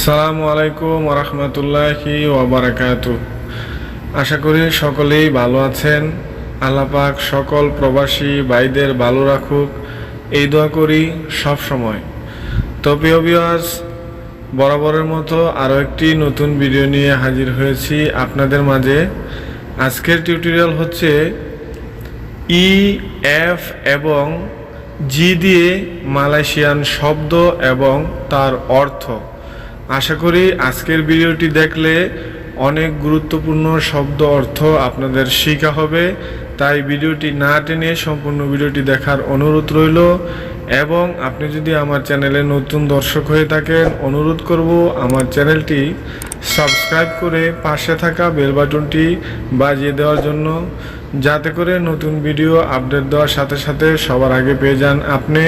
সালামু আলাইকুম রহমতুল্লাহি ওবরাকাত আশা করি সকলেই ভালো আছেন। আল্লাহ পাক সকল প্রবাসী ভাইদের ভালো রাখুক। এই দোয়া করি সব সময়। তো প্রিয় বরাবরের মতো আরও একটি নতুন ভিডিও নিয়ে হাজির হয়েছি আপনাদের মাঝে। আজকের টিউটোরিয়াল হচ্ছে ই এফ এবং জি দিয়ে মালয়েশিয়ান শব্দ এবং তার অর্থ। আশা করি আজকের ভিডিওটি দেখলে অনেক গুরুত্বপূর্ণ শব্দ অর্থ আপনাদের শেখা হবে। তাই ভিডিওটি না টেনে সম্পূর্ণ ভিডিওটি দেখার অনুরোধ রইল এবং আপনি যদি আমার চ্যানেলে নতুন দর্শক হয়ে থাকেন, অনুরোধ করব আমার চ্যানেলটি সাবস্ক্রাইব করে পাশে থাকা বেল বাটনটি বাজিয়ে দেওয়ার জন্য। যাতে করে নতুন ভিডিও আপডেট দেওয়ার সাথে সাথে সবার আগে পেয়ে যান আপনি।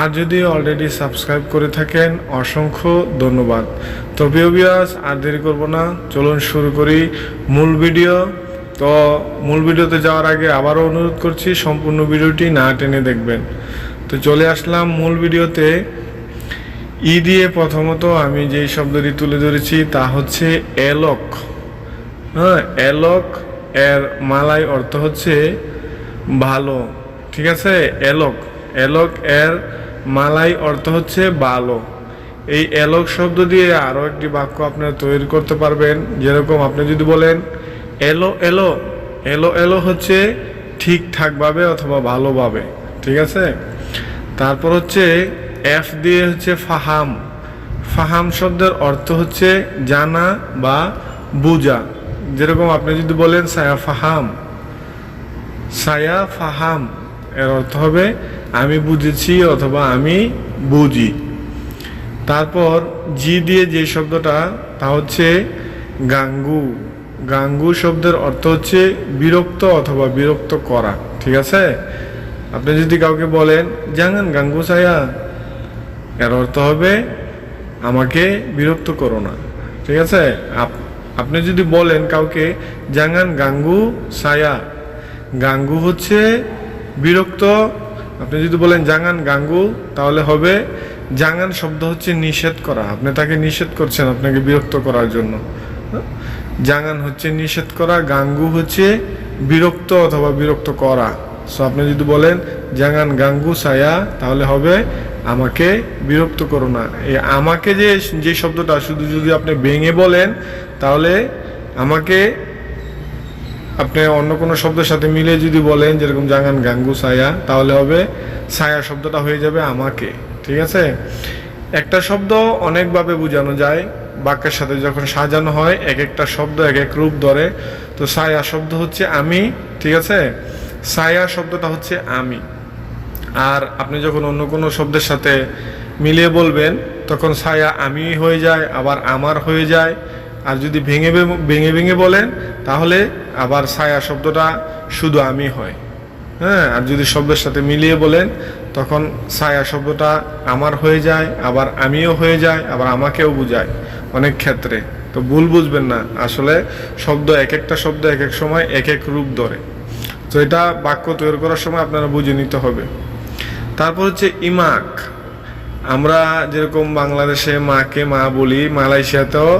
আর যদি অলরেডি সাবস্ক্রাইব করে থাকেন, অসংখ্য ধন্যবাদ। তো বিয়াস আর দেরি করব না, চলুন শুরু করি মূল ভিডিও। তো মূল ভিডিওতে যাওয়ার আগে আবারও অনুরোধ করছি, সম্পূর্ণ ভিডিওটি না টেনে দেখবেন। তো চলে আসলাম মূল ভিডিওতে। ই দিয়ে প্রথমত আমি যেই শব্দটি তুলে ধরেছি তা হচ্ছে এলক। হ্যাঁ এলক এর মালাই অর্থ হচ্ছে ভালো, ঠিক আছে? এলক এলক এর মালাই অর্থ হচ্ছে ভালো। এই এলক শব্দ দিয়ে আরও একটি বাক্য আপনারা তৈরি করতে পারবেন। যেরকম আপনি যদি বলেন, এলো এলো। এলো এলো হচ্ছে ঠিকঠাকভাবে অথবা ভালোভাবে, ঠিক আছে? তারপর হচ্ছে এফ দিয়ে হচ্ছে ফাহাম। ফাহাম শব্দের অর্থ হচ্ছে জানা বা বুঝা। যেরকম আপনি যদি বলেন সায়া ফাহাম সায়া ফাহাম, এর অর্থ হবে আমি বুঝেছি অথবা আমি বুঝি। তারপর জি দিয়ে যে শব্দটা, তা হচ্ছে গাঙ্গু। গাঙ্গু শব্দের অর্থ হচ্ছে বিরক্ত অথবা বিরক্ত করা, ঠিক আছে? আপনি যদি কাউকে বলেন, জাঙ্গান, গাঙ্গু সায়া, এর অর্থ হবে, আমাকে বিরক্ত করো না, ঠিক আছে? আপ- আপনি যদি বলেন কাউকে, জাঙ্গান গাঙ্গু সায়া। গাঙ্গু হচ্ছে বিরক্ত। আপনি যদি বলেন, জাঙ্গান গাঙ্গু, তাহলে হবে, জাঙ্গান শব্দ হচ্ছে নিষেধ করা। আপনি তাকে নিষেধ করছেন আপনাকে বিরক্ত করার জন্য। জাঙ্গান হচ্ছে নিষেধ করা, গাঙ্গু হচ্ছে বিরক্ত অথবা বিরক্ত করা। সো আপনি যদি বলেন জাঙ্গান গাঙ্গু সায়া তাহলে হবে, আমাকে বিরক্ত করো না। এই আমাকে যে যে শব্দটা শুধু যদি আপনি ভেঙে বলেন, তাহলে আমাকে আপনি অন্য কোনো শব্দের সাথে মিলে যদি বলেন, যেরকম জাঙ্গান গাঙ্গু সায়া তাহলে হবে সায়া শব্দটা হয়ে যাবে, আমাকে ঠিক আছে? একটা শব্দ অনেকভাবে বোঝানো যায়, বাক্যের সাথে যখন সাজানো হয়, এক একটা শব্দ এক এক রূপ ধরে। তো সায়া শব্দ হচ্ছে, আমি ঠিক আছে? সায়া শব্দটা হচ্ছে আমি। আর আপনি যখন অন্য কোনো শব্দের সাথে মিলিয়ে বলবেন, তখন ছায়া আমি হয়ে যায়, আবার আমার হয়ে যায়। আর যদি ভেঙে ভেঙে ভেঙে বলেন, তাহলে আবার ছায়া শব্দটা শুধু আমি হয়। হ্যাঁ আর যদি শব্দের সাথে মিলিয়ে বলেন, তখন ছায়া শব্দটা আমার হয়ে যায়, আবার আমিও হয়ে যায়, আবার আমাকেও বুঝায় অনেক ক্ষেত্রে। তো ভুল বুঝবেন না, আসলে শব্দ এক একটা শব্দ এক এক সময় এক এক রূপ ধরে। তো এটা বাক্য তৈরি করার সময় আপনারা বুঝে নিতে হবে। তারপর হচ্ছে ইমাক। আমরা যেরকম বাংলাদেশে মাকে মা বলি, মালয়েশিয়াতেও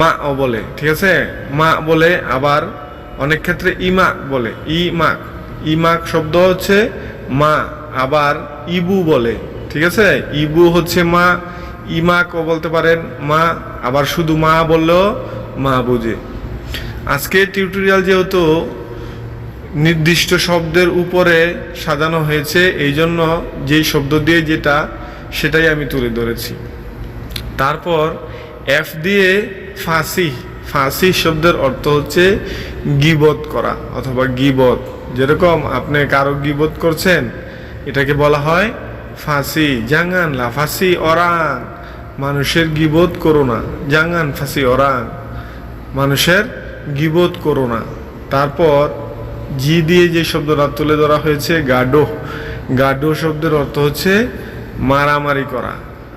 মা ও বলে, ঠিক আছে? মা বলে, আবার অনেক ক্ষেত্রে ইমাক বলে ই ইমাক। ইমাক শব্দ হচ্ছে মা, আবার ইবু বলে, ঠিক আছে? ইবু হচ্ছে মা, ইমাকও বলতে পারেন মা, আবার শুধু মা বললেও মা বুঝে। আজকে টিউটোরিয়াল যেহেতু নির্দিষ্ট শব্দের উপরে সাজানো হয়েছে, এই জন্য যেই শব্দ দিয়ে যেটা, সেটাই আমি তুলে ধরেছি। তারপর এফ দিয়ে ফাঁসি ফাঁসি শব্দের অর্থ হচ্ছে গিবত করা অথবা গিবত। যেরকম আপনি কারও গিবত করছেন, এটাকে বলা হয় ফাঁসি জাঙ্গান লা ফাঁসি অরাং মানুষের গিবত করো না, জাঙ্গান ফাঁসি অরাং মানুষের গিবোধ করো না। তারপর জি দিয়ে যে শব্দটা তুলে ধরা হয়েছে, গাডো। গাডো শব্দের অর্থ হচ্ছে মারামারি করা।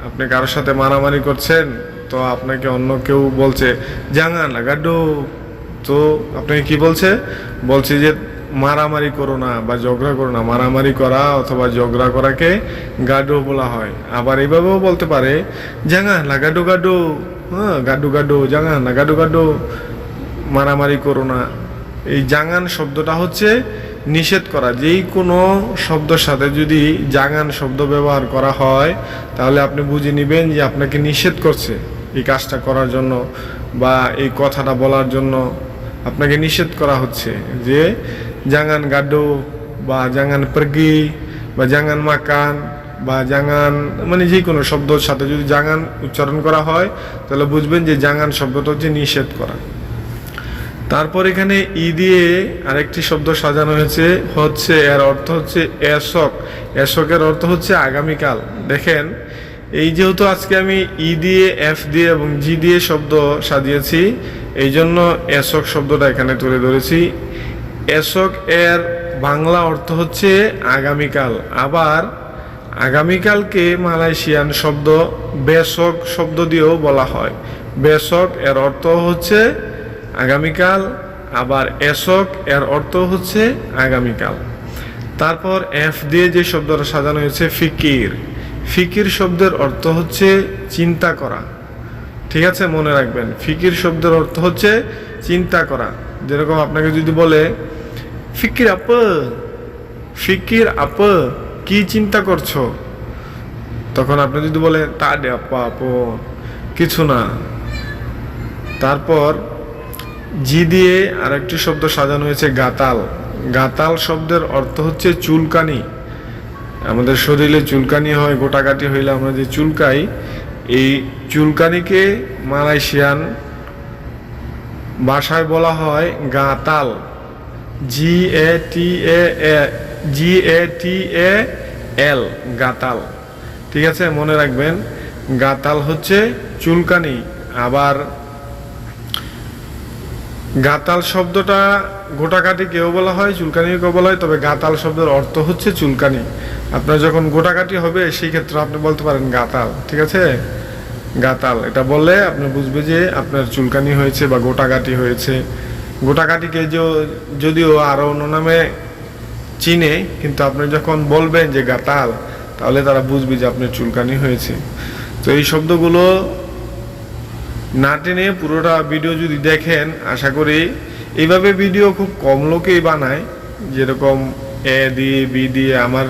আপনি কারোর সাথে মারামারি করছেন, তো আপনাকে অন্য কেউ বলছে, জাঙ্গান না, গাডো। তো আপনাকে কি বলছে? বলছে যে, মারামারি করো না বা ঝগড়া করো না। মারামারি করা অথবা ঝগড়া করাকে গাডো বলা হয়। আবার এইভাবেও বলতে পারে জাঙা না, গাডো গাডো। হ্যাঁ গাডো গাডো জাঙা না, গাডো গাডো। মারামারি করো না। এই জাঙান শব্দটা হচ্ছে নিষেধ করা। যেই কোনো শব্দের সাথে যদি জাঙান শব্দ ব্যবহার করা হয়, তাহলে আপনি বুঝে নেবেন যে আপনাকে নিষেধ করছে এই কাজটা করার জন্য বা এই কথাটা বলার জন্য। আপনাকে নিষেধ করা হচ্ছে যে জাঙ্গান গাড্ডো বা জাঙ্গান প্রগি বা জাঙ্গান মাকান বা জাঙ্গান মানে যে কোনো শব্দের সাথে যদি জাঙ্গান উচ্চারণ করা হয়, তাহলে বুঝবেন যে জাঙ্গান শব্দটা হচ্ছে নিষেধ করা। তারপর এখানে ই দিয়ে আরেকটি শব্দ সাজানো হয়েছে, হচ্ছে এর অর্থ হচ্ছে এসক এসকের অর্থ হচ্ছে আগামীকাল। দেখেন, এই যেহেতু আজকে আমি ই দিয়ে, এফ দিয়ে এবং জি দিয়ে শব্দ সাজিয়েছি এই জন্য এসক শব্দটা এখানে তুলে ধরেছি। এসক এর বাংলা অর্থ হচ্ছে আগামীকাল। আবার আগামীকালকে মালয়েশিয়ান শব্দ বেসক শব্দ দিয়েও বলা হয়। বেসক এর অর্থ হচ্ছে আগামীকাল, আবার এসক, এর অর্থ হচ্ছে আগামীকাল। তারপর এফ দিয়ে যে শব্দটা সাজানো হয়েছে, ফিকির। ফিকির শব্দের অর্থ হচ্ছে চিন্তা করা। ঠিক আছে, মনে রাখবেন। ফিকির শব্দের অর্থ হচ্ছে চিন্তা করা। যেরকম আপনাকে যদি বলে, ফিকির আপ ফিকির আপ, কি চিন্তা করছ? তখন আপনি যদি বলে তা দে আপা আপ কিছু না। তারপর জি দিয়ে আরেকটি শব্দ সাজানো হয়েছে, গাতাল। গাতাল শব্দের অর্থ হচ্ছে চুলকানি। আমাদের শরীরে চুলকানি হয় গোটাকাটি হইলে আমরা যে চুলকাই, এই চুলকানিকে মালয়েশিয়ান ভাষায় বলা হয় গাতাল। জি এ টি এ জি এ টি এ এল গাতাল। ঠিক আছে, মনে রাখবেন, গাতাল হচ্ছে চুলকানি। আবার গাতাল শব্দটা গোটাকাটি কেউ বলা হয় চুলকানি কেউ বলা হয়, তবে গাতাল শব্দের অর্থ হচ্ছে চুলকানি। আপনার যখন গোটাকাটি হবে, সেই ক্ষেত্রে আপনি বলতে পারেন গাতাল, ঠিক আছে? গাতাল, এটা বললে আপনি বুঝবে যে আপনার চুলকানি হয়েছে বা গোটাকাটি হয়েছে। গোটাকাটিকে যদিও আরও অন্য নামে চিনে, কিন্তু আপনি যখন বলবেন যে গাতাল, তাহলে তারা বুঝবে যে আপনার চুলকানি হয়েছে। তো এই শব্দগুলো না টেনে পুরোটা ভিডিও যদি দেখেন, আশা করি এইভাবে ভিডিও খুব কম লোকেই বানায়। যেরকম এ দিয়ে বি দিয়ে, আমার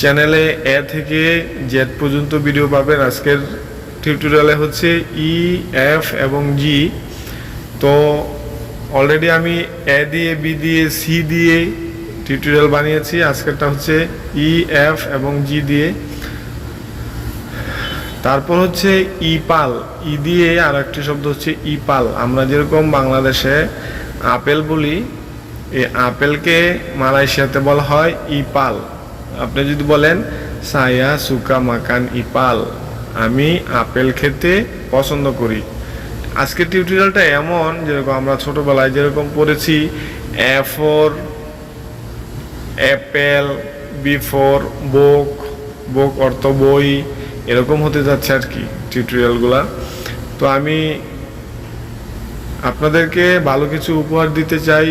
চ্যানেলে এ থেকে জেড পর্যন্ত ভিডিও পাবেন। আজকের টিউটোরিয়ালে হচ্ছে ই এফ এবং জি তো অলরেডি আমি এ দিয়ে বি দিয়ে সি দিয়ে টিউটোরিয়াল বানিয়েছি। আজকেরটা হচ্ছে ই এফ এবং জি দিয়ে। তারপর হচ্ছে ইপাল, ই দিয়ে আর একটি শব্দ হচ্ছে ইপাল। আমরা যেরকম বাংলাদেশে আপেল বলি এই আপেলকে মালয়েশিয়াতে বলা হয় ইপাল। আপনি যদি বলেন, সায়া সুকা মাকান ইপাল, আমি আপেল খেতে পছন্দ করি। আজকের টিউটোরিয়ালটা এমন, যেরকম আমরা ছোটোবেলায় যেরকম পড়েছি, A for, apple, B for, book book অর্থ বই এরকম হতে যাচ্ছে আর কি টিউটোরিয়ালগুলা তো আমি আপনাদেরকে ভালো কিছু উপহার দিতে চাই,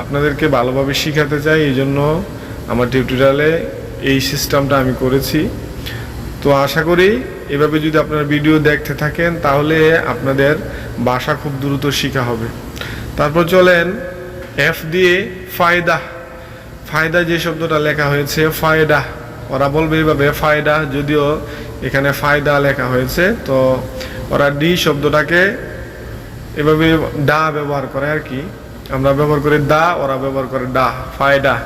আপনাদেরকে ভালোভাবে শেখাতে চাই, এই জন্য আমার টিউটোরিয়ালে এই সিস্টেমটা আমি করেছি। তো আশা করি এভাবে যদি আপনারা ভিডিও দেখতে থাকেন, তাহলে আপনাদের ভাষা খুব দ্রুত শেখা হবে। তারপর চলেন এফ দিয়ে ফায়দা। ফায়দা যে শব্দটা লেখা হয়েছে, ফায়দা। ওরা বলবে এইভাবে ফায়দা, যদিও এখানে ফায়দা লেখা হয়েছে। তো ওরা ডি শব্দটাকে এভাবে ডা ব্যবহার করে আর কি। আমরা ব্যবহার করি দা, ওরা ব্যবহার করে ডা, ফায়দা।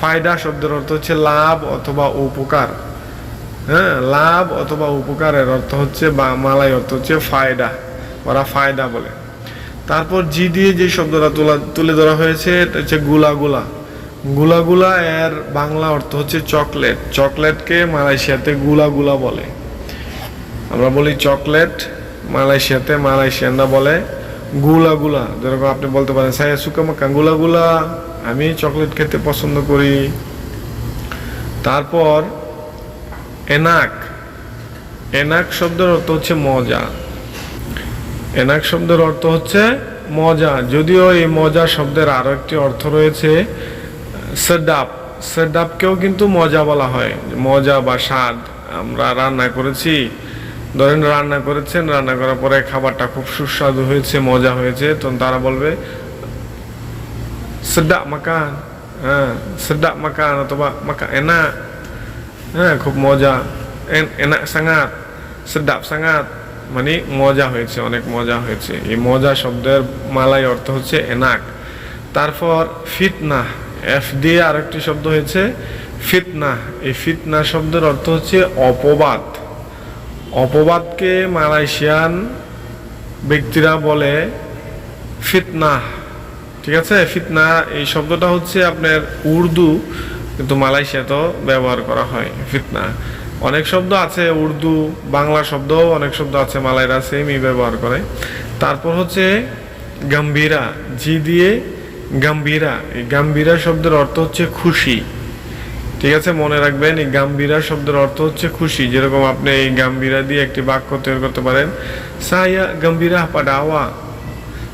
ফায়দা শব্দের অর্থ হচ্ছে লাভ অথবা উপকার। হ্যাঁ লাভ অথবা উপকারের অর্থ হচ্ছে বা মালাই অর্থ হচ্ছে ফায়দা। ওরা ফায়দা বলে। তারপর জি দিয়ে যে শব্দটা তোলা, তুলে ধরা হয়েছে, এটা হচ্ছে গুলা গুলা। গুলা গুলা এর বাংলা অর্থ হচ্ছে চকলেট। চকলেটকে মালয়েশিয়াতে গুলা গুলা বলে। আমরা বলি চকলেট, মালয়েশিয়াতে মালয়েশিয়ানরা বলে গুলা গুলা। যেরকম আপনি বলতে পারেন, সাইয়া সুকামাকা গুলা গুলা। আমি চকলেট খেতে পছন্দ করি। তারপর এনাক। এনাক শব্দের অর্থ হচ্ছে মজা। এনাক শব্দের অর্থ হচ্ছে মজা। যদিও এই মজা শব্দের আরও একটি অর্থ রয়েছে, সেডাপ। সেডাপকেও কিন্তু মজা বলা হয়। মজা বা স্বাদ আমরা রান্না করেছি। ধরেন রান্না করেছেন, রান্না করার পরে খাবারটা খুব সুস্বাদু হয়েছে, মজা হয়েছে তখন তারা বলবে সেডাপ মাকান হ্যাঁ সেডাপ মাকান অথবা মাকা, এনা হ্যাঁ খুব মজা, এন- সাঙ্গাত সেডাপ সাঙ্গাত মানে মজা হয়েছে, অনেক মজা হয়েছে। এই মজা শব্দের মালাই অর্থ হচ্ছে এনাক। তারপর ফিতনা, এফ দিয়ে আরেকটি শব্দ হয়েছে ফিতনা। এই ফিতনা শব্দের অর্থ হচ্ছে অপবাদ। অপবাদকে মালয়েশিয়ান ব্যক্তিরা বলে ফিতনা। ঠিক আছে? ফিতনা, এই শব্দটা হচ্ছে আপনার উর্দু, কিন্তু মালয়েশিয়াতেও ব্যবহার করা হয়, ফিতনা। অনেক শব্দ আছে উর্দু, বাংলা শব্দও অনেক শব্দ আছে, মালাইরা সেমই ব্যবহার করে। তারপর হচ্ছে গাম্ভীরা, জি দিয়ে গাম্ভীরা। এই গাম্ভীরা শব্দের অর্থ হচ্ছে খুশি। ঠিক আছে, মনে রাখবেন, এই গাম্ভীরা শব্দের অর্থ হচ্ছে খুশি। যেরকম আপনি এই গাম্ভীরা দিয়ে একটি বাক্য তৈরি করতে পারেন, সায়া গম্ভীরা পাডাওয়া।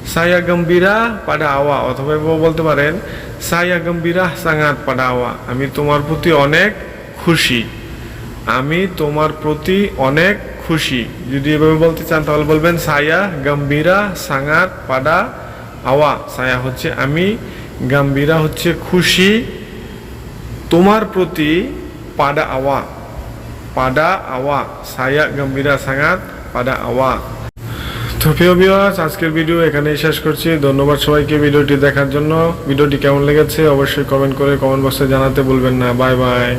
সায়া গম্ভীরা পাডাওয়া। অথবা এভাবে বলতে পারেন, সায়া গম্ভীরা সাঙ্গাত পাডাওয়া। আমি তোমার প্রতি অনেক খুশি। আমি তোমার প্রতি অনেক খুশি। যদি এভাবে বলতে চান, তাহলে বলবেন, সায়া গম্ভীরা সাঙ্গাত পাডা আওয়া সায়া হচ্ছে আমি, গাম্ভীরা হচ্ছে খুশি। তোমার প্রতি পাডা আওয়া পাডা আওয়া সায়া গম্ভীরা সাঙাত পাডা আওয়া তো প্রিয় আজকের ভিডিও এখানেই শেষ করছি। ধন্যবাদ সবাইকে ভিডিওটি দেখার জন্য। ভিডিওটি কেমন লেগেছে অবশ্যই কমেন্ট করে কমেন্ট বক্সে জানাতে ভুলবেন না। Bye bye